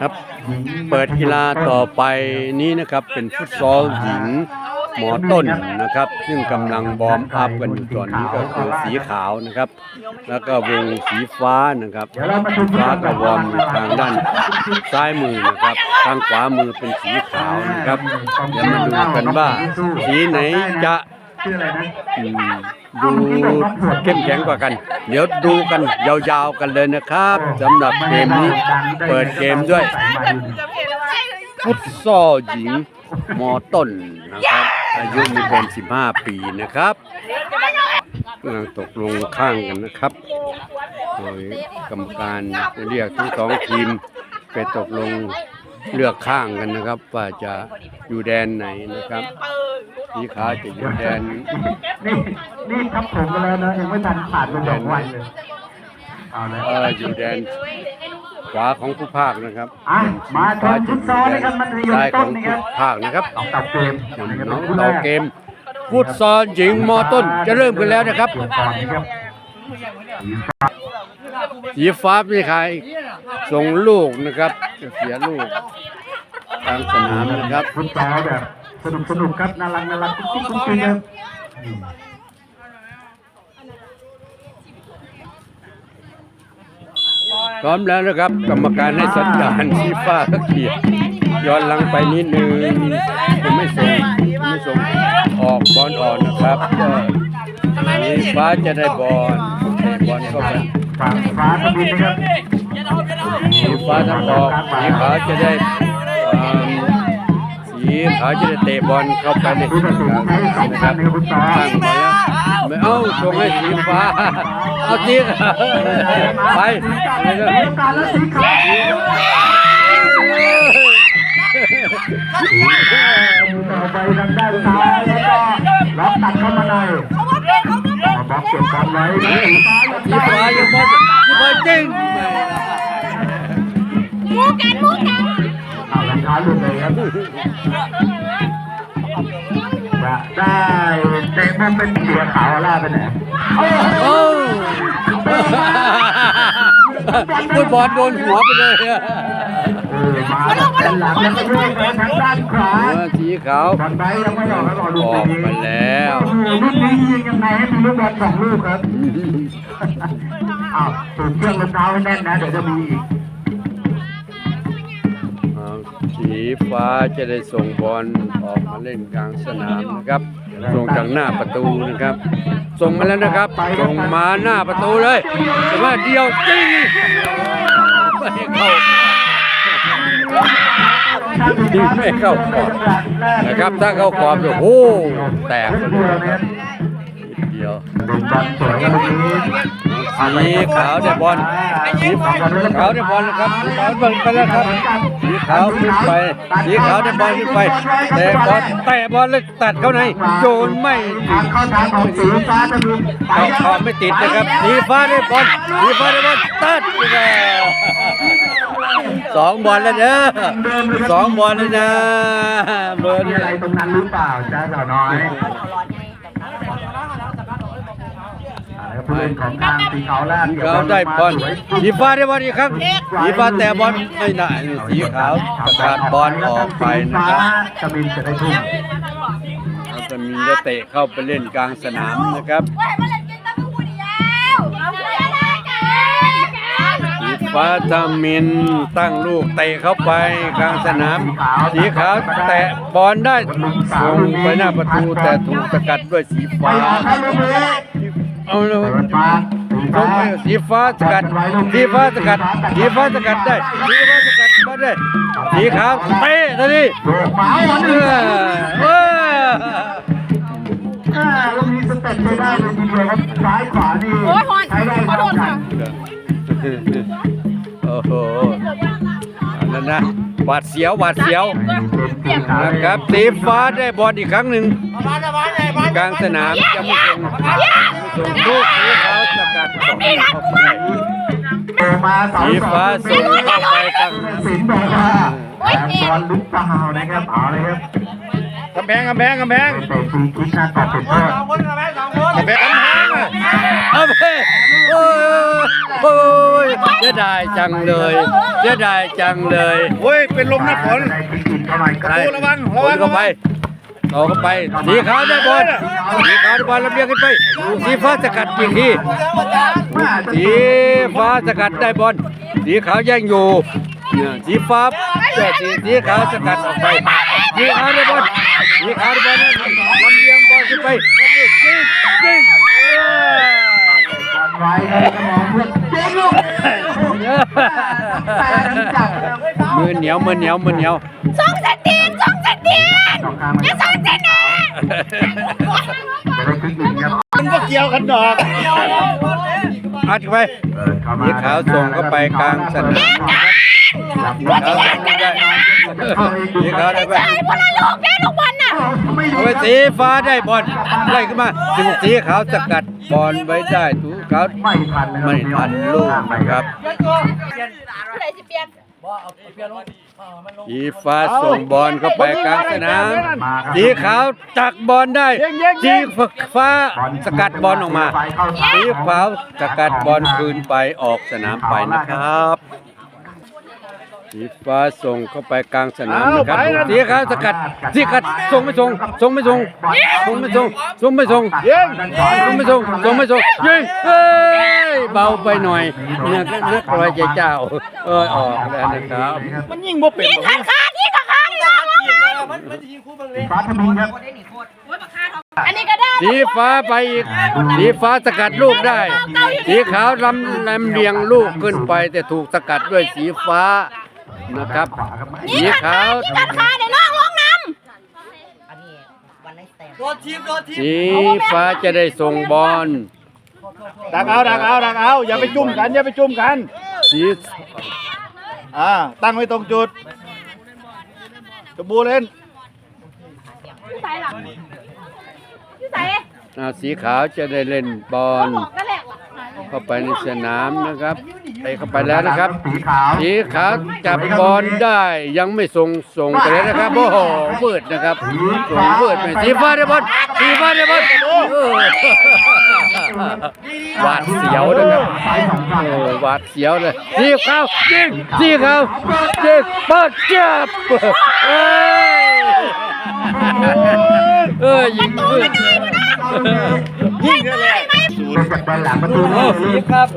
ครับเปิดกีฬาต่อไปนี้นะครับเป็นฟุตซอลหญิงหมอต้นนะครับ ซึ่งกำลังบอมอัพกันอยู่ตอนนี้ก็คือสีขาวนะครับ แล้วก็วงสีฟ้านะครับสีฟ้าก็วอมอยู่ทางด้านซ้ายมือนะครับทางขวามือเป็นสีขาวนะครับเดี๋ยวมาดูกันว่าสีไหนจะ ชื่ออะไรนะอืมดูเข้มแข็งกว่ากัน เดี๋ยวดูกันยาวๆกันเลยนะครับสำหรับเกมนี้เปิดเกมด้วยฟุตซอลหญิงมอต้นนะครับ อายุมีเป็น15 ปีนะครับกำลังตกลงข้างกันนะครับโดยกรรมการจะเรียกทั้งสองทีมไปตกลงเลือกข้างกันนะครับ ว่าจะอยู่แดนไหนนะครับ สีขาวจะอยู่แดนนี่นี่ทับผมกันแล้วนะยังไม่ทันผ่านไปสองวันเลยเอาเลยเอออยู่แดนขวาของผู้ภาคนะครับอะมาชมฟุตซอลนะครับมันจะอยู่ซ้ายขต้อนงนี่คผู้รับภาคนะครับต่อเต่าเกมน้องต่อเกมฟุตซอลหญิงมอต้นจะเริ่มกันแล้วนะครับก่อนนะครับสีฟ้าเป็นใครส่งลูกนะครับจะเสียลูกทางสนามนะครับฟุตซอลแบบ สนุกสนุกครับน่ารักน่ารักกุ๊กกิ๊กกุ๊กกิ๊กครับพร้อมแล้วนะครับ กรรมการให้สัญญาณสีฟ้าก็เขียนย้อนหลังไปนิดนึงจะไม่ส่งไม่ส่งออกบอลอ่อนนะครับก็สีฟ้าจะได้บอลเตะบอลเข้าไปฝั่งฟ้าทบินนะครับสีฟ้าทั้งออกสีขาวจะได้ เอิ่มสีขาจะได้เตะบอลเข้าไปในผู้กตัดสินลางให้สสองนะครับนะครับอลแล้วไม่เอาส่งให้สีฟ้าเอาสีขาวไปการแล้วต่อไปทางด้านซ้ายแล้วก็ล็อกตัดเข้ามาในมาบล็อกเก็บกันไว้สีฟ้าสีฟ้าอยู่บนสีฟ้าจริงมูกันมูกัน อ่ารองเท้าหลุดเลยครับจะได้เตะมุมเป็นเสียขาวล่าไปไหนโอ้ฟุตบอลโดนหัวไปเลยอะเออมาแล้วเป็นหลังแล้วก็ด้วยไปทางด้านขวาเออสีขาวบอลไปยังไม่ออกแล้วรอดูออกไปแล้วโอ้โหลูกนี้ยิงยังไงให้มีลูกบอลสองลูกครับอ้าวสูบเครื่องรองเท้าให้แน่นนะเดี๋ยวจะมีอีก ฟ้าจะได้ส่งบอลออกมาเล่นกลางสนามนะครับส่งจากหน้าประตูนะครับ ส่งมาแล้วนะครับส่งมาหน้าประตูเลยแต่ว่าเดียวจริงไม่เข้ายิงไม่เข้ากรอบนะครับถ้าเข้ากรอบโอ้โหแตกเลยครับนิดเดียวเป็นบอล สวยครับวันนี้สีขาวได้บอลสีขาวได้บอลนะครับสีขาวเบิ่งไปแล้วครับสีขาวขึ้นไปสีขาวได้บอลขึ้นไปแต่บอลแตะบอลแล้วตัดเข้าในโยนไม่ถึทางงเข้าทางของสีฟ้าจะมีไปเข้าแล้วขอบไม่ติดนะครับสีฟ้าได้บอลสีฟ้าได้บอลตัดไปแล้วสองบอลแล้วเด้อสองบอลแล้วนะเบอร์มีนี่อะไรตรงนั้นหรือเปล่าจ้าสาวน้อย ผู้เล่นของทางสีขาวแรกสีขาวได้บอลสีฟ้าได้บอลอีกครั้งสีฟ้าแตะบอลไม่ได้สีขาวประกาศบอลออกไปนะครับจะบินจะได้ทุ่มแล้วก็มีจะเตะเข้าไปเล่นกลางสนามนะครับเว้ยมาเล่นกินตั้งคู่เดียวเอาไปเลยกันสีฟ้าทำมินตั้งลูกเตะเข้าไปกลางสนาม สีขาวแตะบอลได้ส่งไปหน้าประตูแต่ถูกสกัดด้วยสีไปฟ้าออกให้ลูกนี้ เอาเลย เปิดมาสีส่ฟ้างไปสีฟ้าสกัดสีฟ้าสกัดสีฟ้าสกัดได้สีฟ้าสกัดมาได้สีขาวเตะทีนี้โดดหมาวันเอนี้อเอออ่าลูกนี้สเต็ปใช้ได้เลยทีเดียวครับซ้ายขวานี่โอ้ยฮอนใช้ได้ขอโทษกัค่ะนโอ้โหอันนั้นนะห วาดเสียวหวาดเสียวนะครับสีฟ้าได้บอลอีกครั้งหนึ่งกลางสนามจะม่ส่งส่งลูกสีขาวสกัดของเข้าไปเอมาเสาสีสองฟ้าส่งเข้าไปกลางสินบอกว่าแอบบอลลุกเปล่านะครับเอาเลยครับ กำแพงกำแพงกำแพงเตะฟรีคิกนะตัดเป็นกำแพงกำแพงโอ้ยโอ้ยเสียดายจังเลยเสียดายจังเลยโอ้ยเป็นลมนะฝนได้รีคิกเข้ามาอีกครั้งโอ้ระวังโอนเข้าไปต่อเข้าไปสีขาวได้บอลสีขาวได้บอลลำเลียงขึ้นไปสีฟ้าสกัดอีกทีสีฟ้าสกัดได้บอลสีขาวแย่งอยู่ เนี่ยสีฟ้าแต่สีสีขาวสกัดออกไปสีขาวได้บอลสีขาวได้บอลลำเลียงบอลขึ้นไปยิงยิงบอลไว้แล้วก็มองเพื่อนเจ๊ลูกมือเหนียวมือเหนียวมือเหนียวสองเซนติสองเซนติสองข้างมันอย่าสองเซนนะจะได้คลิกอีกครับมันก็เกี่ยวกันดอกอัดไปสีขาวส่งเข้าไปกลางสนาม สีขาวส่งเข้าไปสีขาได้ไปไอ้พวกนั้นลูกแม่ลูกบอลน่ะไม่เอารู้ไปสีฟ้าได้บอลไล่ขึ้นมาถึงสีขาวสกัดบอลไว้ได้ถูขาไม่ทันไม่ทันลูกนะครับอะไรสิเปลี่ยนสีฟ้าส่งบอลเข้าไปกลางสนามสีขาวตักบอลได้สีฟ้าสกัดบอลออกมาสีขาวสกัดบอลคืนไปออกสนามไปนะครับ สีฟ้าส่งเข้าไปกลางสนามนะครับสีขาวสกัดสีกัดส่งไม่ส่งส่งไม่ส่งส่งไม่ส่งส่งไม่ส่งยิงส่งไม่ส่งส่งไม่ส่งยิงเฮ้ยเบาไปหน่อยเนี่ยก็นึกรอยใจเจ้าเออออกแล้วนะครับมันยิงบ่เป็นยิงขาดขาดยิงขาดขาดลองลองลองฟ้าทมิงครับอันนี้ก็ได้สีฟ้าไปอีกสีฟ้าสกัดลูกได้ สีขาวลำลำเลียงลูกขึ้นไป แต่ถูกสกัดด้วยสีฟ้า นะครับยิงสีขาดขาวขาดยิงขาดขาดเดี๋ยวน้องลงน้สีฟ้าจะได้ส่งบอลดักเอาดักเอาดักเอาอย่าไปจุ่มกันอย่าไปจุ่มกันสีอ่าตั้งไว้ตรงจุดตะบูเล่นำพี่ใส่หรอพี่ใส่อ่าสีขาวจะได้เล่นบอลบอกก็แหลกว่ะเข้าไปในสนามนะครับ ไปเข้าไปแล้วนะครับ สีขาวสีขาวจับบอลได้ยังไม่ส่งส่งไปเลยนะครับโอ้โหมืดนะครับส่งมืดไปสีฟ้าได้บอลสีฟ้าได้บอลเออหวาดเสียวนะครับสายสองข้างโอ้หวาดเสียวเลยสีขาวยิงสีขาวยิงเปิดจับเอ้ยเอ้ยยิงมืดยิงกันเลยเป็นจากด้านหลังประตูโอ้นี่ครับ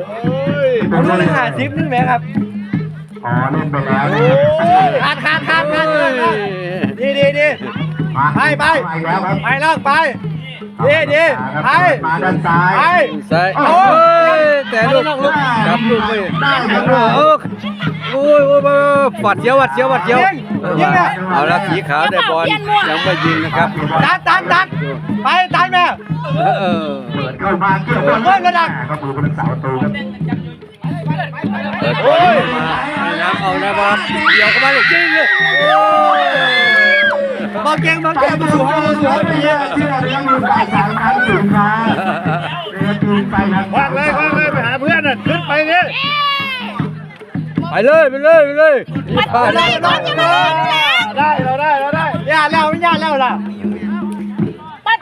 ผมรู้เลยหาซิปนึงไหมครับ อ๋อเล่นไปแล้วนะขาดขาดขาดขาดเอ้ยดีดีดี มาไปไป มาอีกแล้วครับไปล่างไป ดีดีไป มาด้านซ้ายไปซ้ายโอ้ยแต่ลูกจับลูกไม่จับลูกโอ้โอ้ยโอ้ยโอ้ยฝัดเสียววัดเสียววัดเสียวเอาละสีขาวได้บอลยังไม่ยิงนะครับ ตัดตัดตัดไปตัดแม่ เออ เปิดเข้ามาเกี่ยวบอลเฮ้ยระดับก็มือเป็นเสาประตูครับ เปิดบอลมาน้ำเอานะบอลเดี่ยวเข้ามาเลยยิงเลยโอ้ยบอลเก่งบอลเก่งบอลสวยบอลสวยที่เราเลี้ยงมือสายสามครั้งถึงมาเรียนทีมไปทางวางเลยว่างเลยไปหาเพื่อนน่ะขึ้นไปนี่ไปเลยไปเลยไปเลยไปเลไล่ยบอลยังไงได้เราได้เราได้ย่าแล้วไม่ย่าแล้วล่ะประ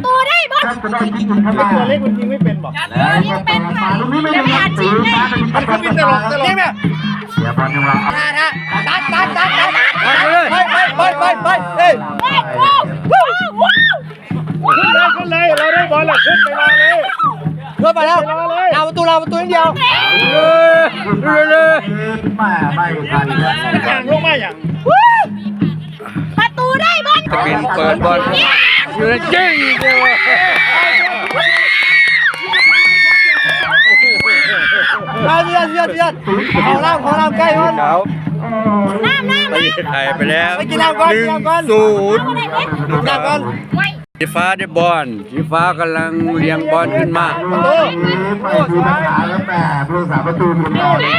ตูได้บอลถ้าจะได้ยิงเข้าไอ้มาตัวเล็กมันยิงไม่เป็นบอกยิงเป็นค่ะตรงนี้ไม่แล้วได้ไม่อาจชิงไงมันคือเป็นตลกตลกนี่แม่เสียบอลยังเราตัดตัดตัดตัดตัดไปเลยไปไปไปไปเฮ้ยว้าวว้าวว้าวขึ้นเลยขึ้นเลยเราได้บอลแล้วขึ้นไปรอเลยขึ้นไปแล้วเราประตูเราประตูเดียวเลยเลยมาไม่ทันครับห่างลงมาอย่างประตูได้บอล จะเป็นเปิดบอลอยู่ในจริงเดียวเอาเสียเสียเสียของเราของเราใกล้มันขาวน้ำน้ำไปไทยไปแล้วไปกินน้ำก่อนหกินนึ่งน้ำก่อนศูนย์น้ำก่อนสีฟ้าได้บอลสีฟ้ากำลังเลี้ยงบอลขึ้นมาประตูไปทีมขาแล้วแต่ผู้สาประตูทีมเราเลย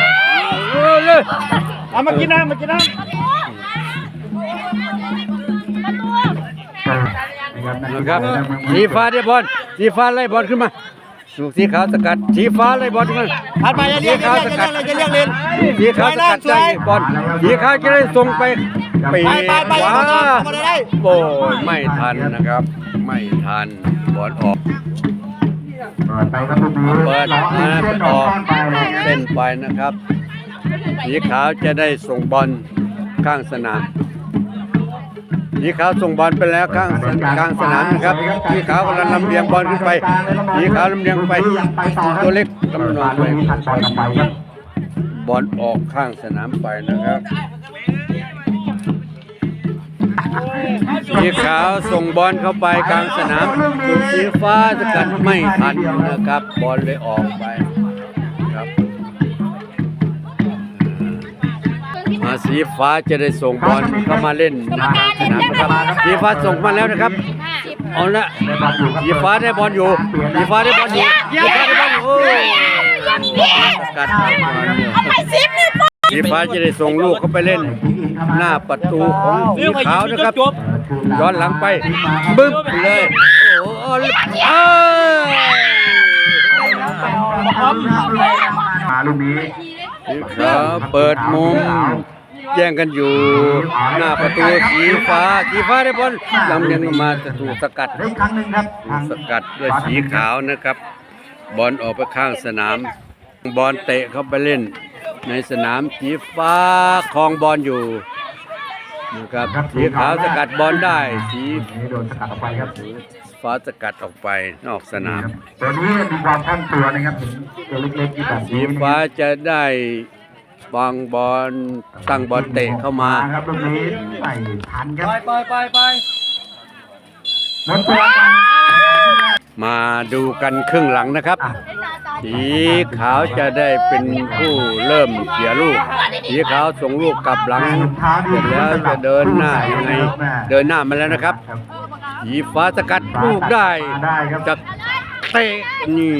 โอ้เลยเอามากินน้ำมากินน้น ครับสีฟ้าได้บอลสีฟ้าไล่บอลขึ้นมาสูกสีขาวสกัดสีฟ้าไล่บอลขึ้นมาำผ่านไปอย่าเลี้ยงอย่าเลี้ยงอย่าเลี้ยงอย่าเลี้ยงเล่นสีขาวสกัดได้บอลสีขาวจะได้ส่งไปปีไปไปไปว้าเอามาเอามาได้โอ้ยไม่ทันนะครับ ไม่ทันบอลออกเปิดไปครับลูกนี้เปิดล็อกนะเส้นออออกกข้างไปเส้นไปนะครับสีขาวจะได้ส่งบอลข้างสนาม สีขาวส่งบอลไปแล้วข้างสนกลางสนามนะครับสีขาวกำลังลำเลียงบอลขึ้นไปสีขาวลำเลียงไปตัวเล็กกำลังไปลูกนี้ทันบอลออกไปบอลออกข้างสนามไปนะครับสีขาวส่งบอลเข้าไปกลางสนามสีฟ้าสกัดไม่ทันนะครับ บอลเลยออกไป สีฟ้าจะได้ส่งบอลเข้ามาเล่นกลางสนามนะครับสีฟ้าส่งมาแล้วนะครับเอาละได้บอลอยู่ครับสีฟ้าได้บอลอยู่สีฟ้าได้บอลอยู่สีฟ้าได้บอลอยู่โอ้ยสกัดบอลอยู่เอาไปซิปนี่ปสีฟ้าจะได้ส่งลูกเข้าไปเล่น หน้าประตูของสีขาวนะครับย้อนหลังไปบึ้มเลยโอ้โหเอ้ยมาลูกนี้สีขาวเปิดมุม แย่งกันอยู่หน้าประตูสีฟ้าสีฟ้าได้บอลลำเลียงมาจะถูกสกัดได้อีกครั้งหนึ่งครับทางสกัดด้วยสีขาวนะครับ บอลออกไปข้างสนาม บอลเตะเข้าไปเล่น ในสนามสีฟ้าคลองบอลอยู่นะครับสีขาวสกัดบอลได้สีนี่โดนสกัดออกไปครับฟ้าสกัดออกไปนอกสนามตัวนี้มีความคล่องตัวนะครับเห็นตัวเล็กๆที่แบบสีฟ้าจะได้ วางบอลตั้งบอลเตะเข้ามาครับลูกนี้ไม่ทันครับ ไปไปไปไปหมดตัวกันมาดูกันครึ่งหลังนะครับ สีขาวจะได้เป็นผู้เริ่มเกี่ยลูก สีขาวส่งลูกกลับหลังเสร็จแล้วจะเดินหน้ายังไงเดินหน้ามาแล้วนะครับ สีฟ้าสกัดลูกได้ได้ครับจะ เตะนี่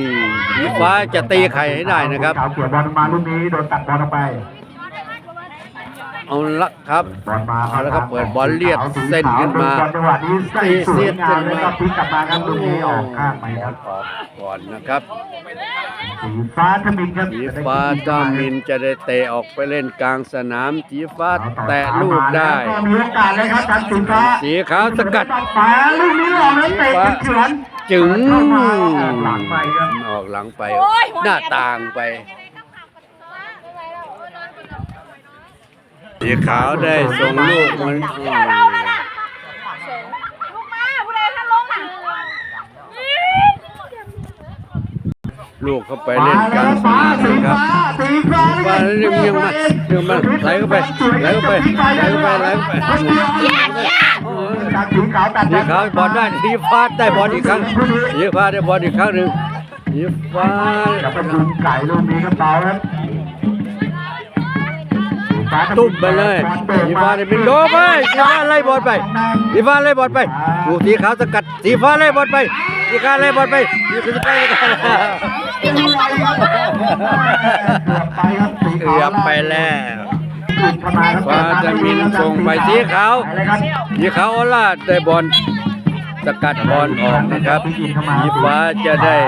สีฟ้าจะตีไข่ให้ได้นะครับขาวเกี่ยวบอลมาลูกนี้โดนตัดบอลออกไปเอาละครับบอลมาเอาละครับเปิดบอลเลียดเส้นขึ้นมาจังหวะนี้ใส่สวยงามเลยครับพลิกกลับมาครับลูกนี้ออกข้างไปครับออกก่อนนะครับสีฟ้าทมินครับสีฟ้าจามินจะได้เตะออกไปเล่นกลางสนามสีฟ้าแตะลูกได้ก็มีโอกาสเลยครับทางสีฟ้าสีขาวสกัดฝาลูกนี้ออกแล้วเตะเป็นเฉือน จึงเข้ามาออกหลังไปครับออกหลังไปหน้าต่างไปสีขาวได้ส่งลูกมันเกี่ยวเราแล้วน่ะลูกมาผู้ใดท่านลงน่ะลูกเข้าไปเล่นกลางสฟ้านามสีนะครับฟ้าสีฟ้าฟ้าเรียงเรียงมาเรียงมาไหลเข้าไปไหลเข้าไปไหลเข้าไปไหลเข้าไปจาก สีขาวตัดสีขาวบอลได้สีฟ้าได้บอลอีกครั้งสีฟ้าได้บอลอีกครั้งหนึ่งสีฟ้าจะเป็นลุงไก่ลูกนี้ครับเบาครับตุ้มไปเลยสีฟ้าได้เป็นโดไปสีฟ้าไล่บอลไปสีฟ้าไล่บอลไปดูสีขาวสกัดสีฟ้าไล่บอลไปสีขาวไล่บอลไปสีขาวไล่บอลไปเกือบไปแล้ว ฟ้าจะมินส่งไปสีขาวสีขาวโอลาดได้บอลสกัดบอลออกนะครับสีฟ้าจะได้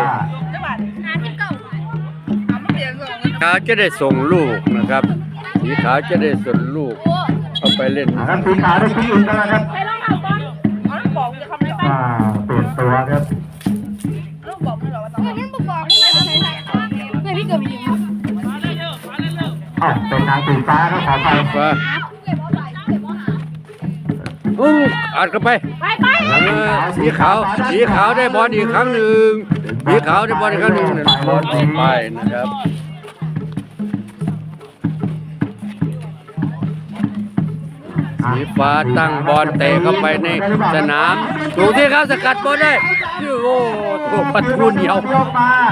ขาวจะได้ส่งลูกนะครับสีขาวจะได้ส่งลูกเข้าไปเล่นครับสีขาวได้ที่อื่นแล้วนะครับใครลองเอาบอลเอาลูกบอกจะทำอะไรบ้างอ่าเปลี่ยนตัวครับ อ๋อเป็นทางสีฟ้าครับขอไปฟ้าอู้อัดเข้าไปไปไปเออสีขาวสีขาวได้บอลอีกครั้งหนึ่งสีขาวได้บอลอีกครั้งหนึ่งบอลออไปนะครับสีฟ้าตั้งบอลเตะเข้าไปในสนามถูกที่เขาสกัดบอลได้โอ้ถูกประตูเหนียว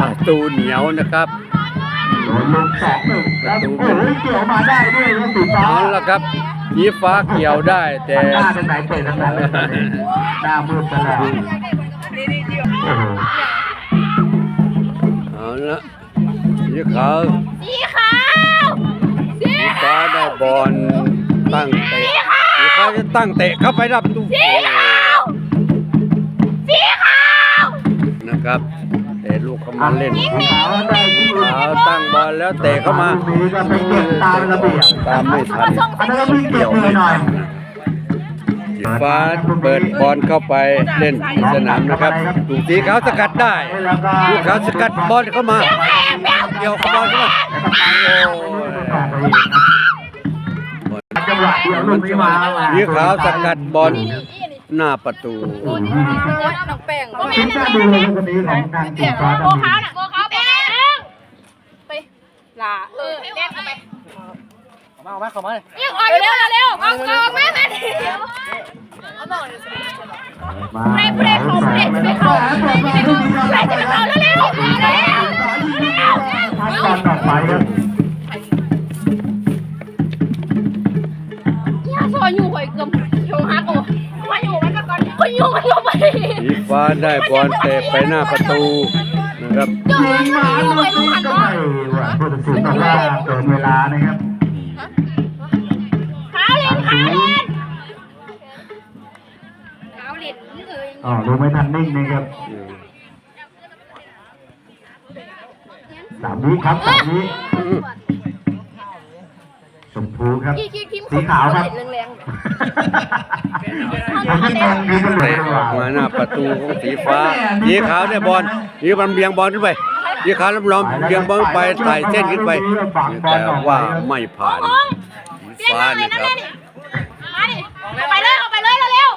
ประตูเหนียวนะครับ ลงสองหนึ่งแล้วโอ้โหเกี่ยวมาได้ด้วยครับสีฟ้าเอาละครับสีฟ้าเกี่ยวได้แต่หน้าทางไหนเตะทางนั้นเลยหน้ามืดไปแล้วโอ้โหเอาละสีขาวสีขาวสีฟ้าได้บอลตั้งเตะสีฟ้าจะตั้งเตะเข้าไปรับประตูสีขาวสีขาวนะครับเตะ ลูกเข้ามาเล่นสีขาวได้ที่อื่นขาวตั้งบอลแล้วเตะเข้ามาลูกนี้ก็ไปเก็บตามระเบียบตามไม่ทันอันนั้นก็วิ่งเก็บมือหน่อยอสีฟ้าเปิดบอลเข้าไปเล่นในสนามนะครับถูกสีขาวสกัดได้แล้วก็ลูกขาวสกัดบอลเข้ามาเกี่ยวบอลเข้ามาจังหวะเดียวลูกนี้มาสีขาวสกัดบอล หน้าประตู น้องแป้งคิดว่าดูเลยคนนี้ของทางสีฟ้าโบขาวน่ะโบขาวแป้งไปลาเออแป้งเอาไปเข้ามาเข้ามาเข้ามาเลยเร็วเร็วเร็วออกออกแม่แม่เร่เร่เขาเร่ไม่เขาเร่ไม่เขาเร่จะไม่เขาเร็วเร็วเร็วทัดบอลต่อไปครับ ก่อนคนอยู่มันลงไปสีฟ้าได้บอลเตะไปหน้าประตูนะครับยิงมาลูกนี้ก็ไม่ว่าผู้ตัดสินบอกว่าเกินเวลานะครับขาเล่นขาเล่นขาเล่นนี่เอ้ยอ๋อดูไม่ทันนิ่งนะครับสามวิครับสามวิ ชมพูครับ กี่กี่ทีมสีขาวครับเล่นแรงผมที่มองดีกันเลยเตะดีอกอกว่ามาหน้าประตูของสีฟ้าสีขาวได้บอลสีมันเบียงบอลขึ้นไปสีขาวลำลอมเบียงบอลไปไต่เส้นขึ้นไปแต่ว่าไม่ผ่านสีฟ้านะครับมาดิไปเลยออกไปเลยเร็ว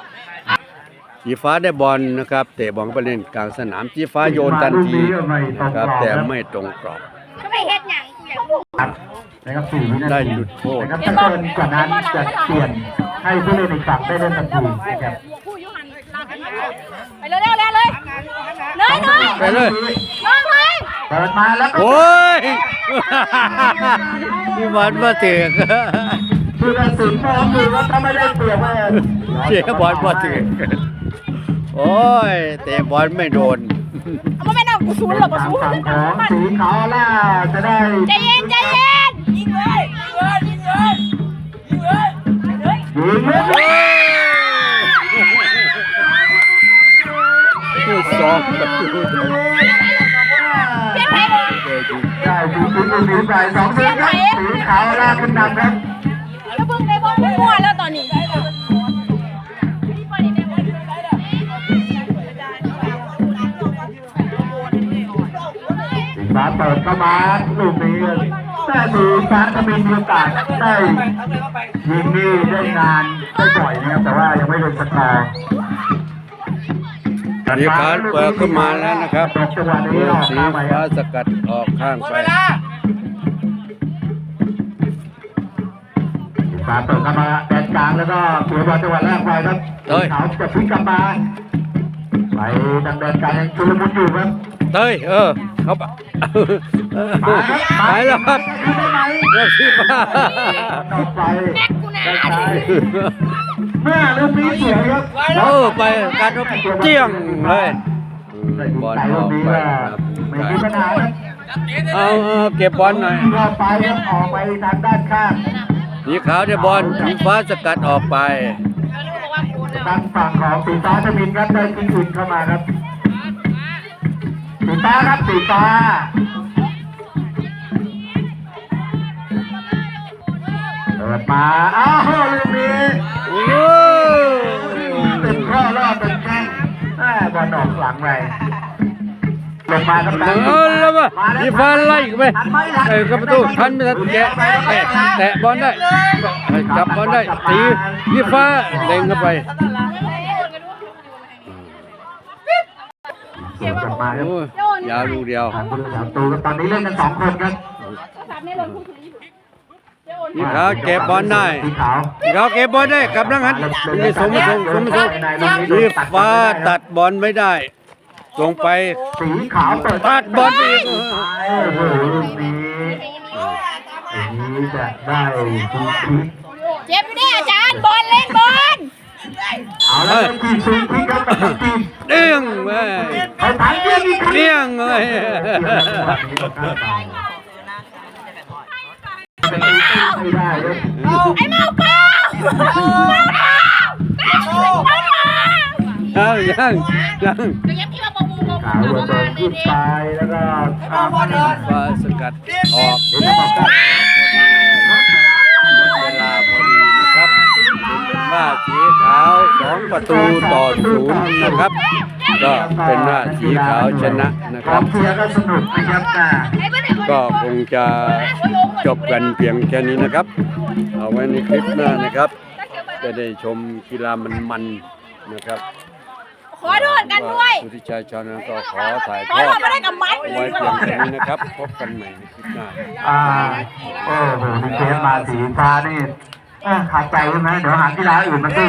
สีฟ้าได้บอลนะครับเตะบอลไปเล่นกลางสนามสีฟ้าโยนทันทีนะครับแต่ไม่ตรงกรอบๆก็ไม่เฮ็ดหยังอยากพูด นะครับสี่วินาได้ทีหยุดโทษ นะครับถ้าเกินกว่านั้นจะเปลี่ยนให้ผู้เล่นอีกฝั่งได้เล่นทันทีนะครับผู้ยุหันลากกันไปเร็วเร็วเร็วเลยเลยเลยไปเลยเลยเลยเปิดมาแล้วก็โอ้ยนี่บอลมาถึงผู้ตัดสินมองดูว่าถ้าไม่ได้เปรียบว่าเสียบอลมาถึงโอ้ย เตะบอลไม่โดน เอามาไม่เอากูซูนหรอกกูซูนฝั่งของสีขาวล่าจะได้ใจเย็นใจเย็นยิงเลยยิงเลยยิงเลยยิงเลยยิงเลยผู้สองประตูเพี้ยนไปได้สีสีสีใส่สองเสีครับสีขาวล่าขึ้นนำครับ เปิดเข้ามาลูกนี้แต่สีฟ้าจะมีโอกาสได้ยิงนี่ได้งานได้บ่อยนะครับแต่ว่ายังไม่เป็นสกอร์สีขาวเปิดขึ้นมาแล้วนะครับตกจังหวะนี้ออกสีมาใหม่คฟ้ารับสกัดออกข้างไปสีฟ้าเปิดเข้ามาแดนกลางแล้วก็เสียบอลจังหวะแรกไปครับสีขาวจะพลิกกลับมาไปทางแดนกลางยังชุลมุนอยู่ครับเต้ยเออ เขาปะหายแล้วครับแล้วสีฟ้าต่อไปได้ใช้เมื่อลูกนี้เสียครับเออไปการรบเจี้ยงเลยบอลใส่อลูอกกนี้ไปว่าครับไม่มีปัญหาครับเอาเอาเก็บบอลหน่อยก็ไปครับออกไปทางด้านข้างสีขาวได้บอลสีฟ้าสกัดออกไปทางฝั่งของสีฟ้าจะมินครับได้ทิ้งอื่นเข้ามาครับ สีฟ้าครับสีฟ้าเปิดมาอ้าวลูกนี้โอ้เป็นข้อรอบเป็นแข้งแม่บอลออกหลังไปลงมาครับเอาแล้วว่าสีฟ้าไล่ไปเอ้ยกับประตูทันไม่ทันแกะแตะแตะบอลได้จับบอลได้ตีสีฟ้าเล็งเข้าไป มาครับโอ้ยยาวลูกเดียวทางผู้รักษาประตูครับตอนนี้เล่นกันสองคนครับสีขาวเก็บบอลได้สีขาวสีขาวเก็บบอลได้กลับลังหันนี่ส่งมาส่งส่งมาส่งสีฟ้าตัดบอลไม่ได้ส่งไปสีขาวเปิดตัดบอลอีกโอ้โหลูกนี้อย่างนี้จะได้ฟูคิกเจ็บอยู่เนี่ยอาจารย์บอลเล่นบอล เอาแล้วเป็นทีมฟูคิกครับกับทีมเด้งเว้ยเอาถังเดียวอีกครั้งเลี้ยงเลยเป็นทีมไม่ได้ครับไอ้เมาเก้าเมาเท้าเมาเท้ายังยังยังเดี๋ยวยังพี่มาบอกมูบอกขาวระเบิดขึ้นไปแล้วก็ข้ามไปฟ้าสกัดออกเวจะบอกว่าหมดเวลาพอดีนะครับเห็น ว่าสีขาวจะสองประตูต่อศูนย์นะครับ ก็เป็นหน้าสีขาวชนะนะคกรัอบงเชียร์ก็สนุกนะครับแต่ก็คงจะจบกันเพียงแค่นี้นะครับ เอาไว้ในคลิปหน้านะครับ จะได้ชมกีฬามันๆนะครับขอโทษกันด้วยสุธิชัยชานะก็ขอถ่ายขทออโทดษไม่ได้กับมันไว้เพียงแค่นี้นะครับ พบกันใหม่ในคลิปหน้า อ่าโอ้โหนี่เชฟมาสีฟ้านี่เอ้อ ขาดใจใช่ไหมเดี๋ยวหาที่ร้าอื่นมาสู้